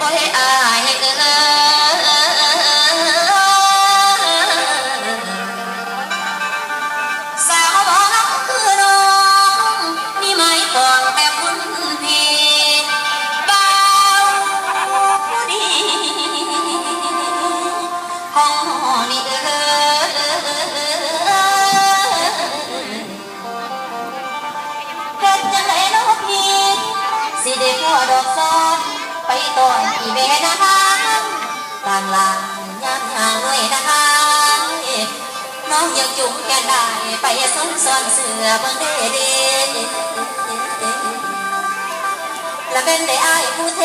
โอ้ยอายเอ้สาวบอกคือนนี่ไม่ปองแต่คุณพี่เบดีห้องนี่เอ้เฮ็ดจังได๋น้อพี่สิได้พอดอกซอ ต้นอีเบนะคะต่างลางยามหางด้วยนะคะน้องยังจุ่มแกนได้ไปซ่อนซ่อนเสือเบิ่งเด้เด้ละเป็นได้อายผู้เท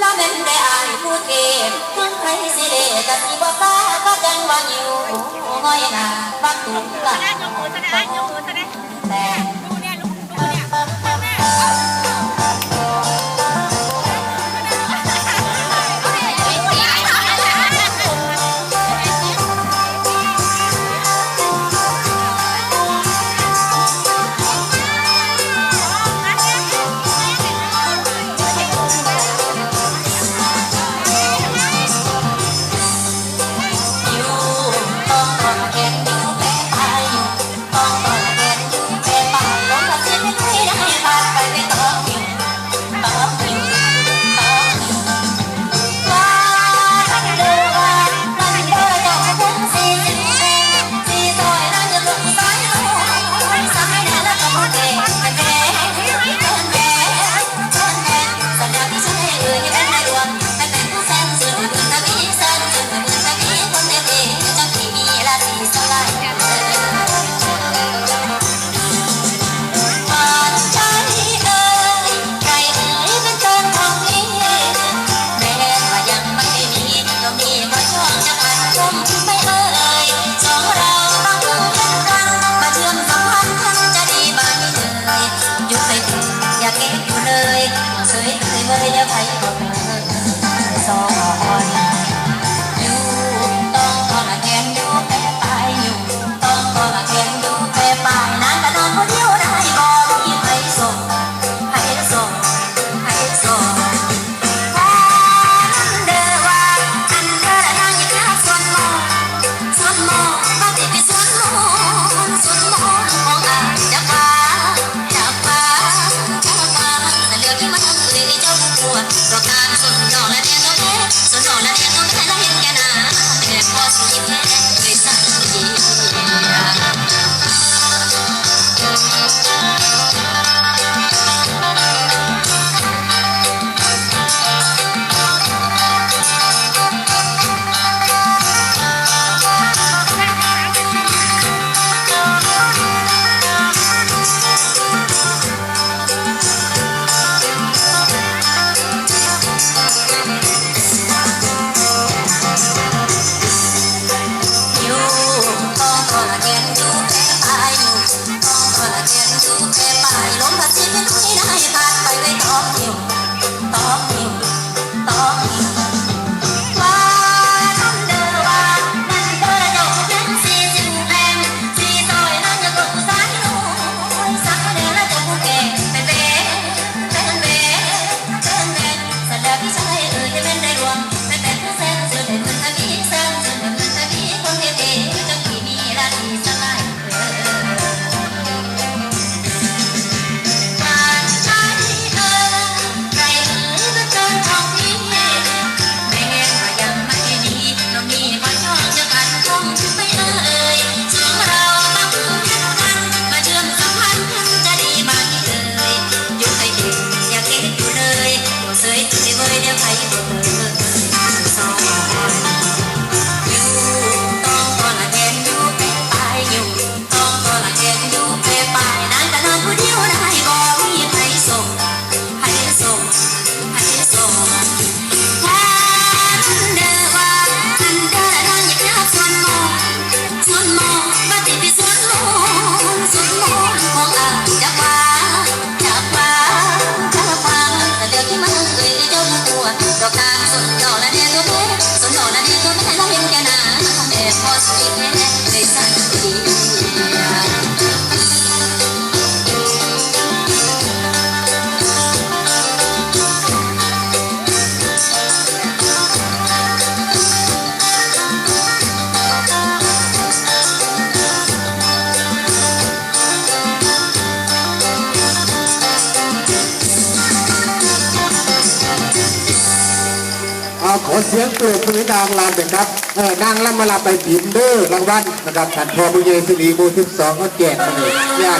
ละเป็นได้อายผู้เทถึงใครสิเดแต่ที่บ่ฟ้าก็จังว่าอยู่ง่อยหน้าบักตุ้งหลัน เราะการสุดยอดและแดง I who came by ขอเสียงปรบมือดังลานเป็นครับเออนางลำมาลาไปบินเด้อรางวัลนะครับท่านพ่อบุญเยสิริโมทิพสองก็แจกมาเลยญาติ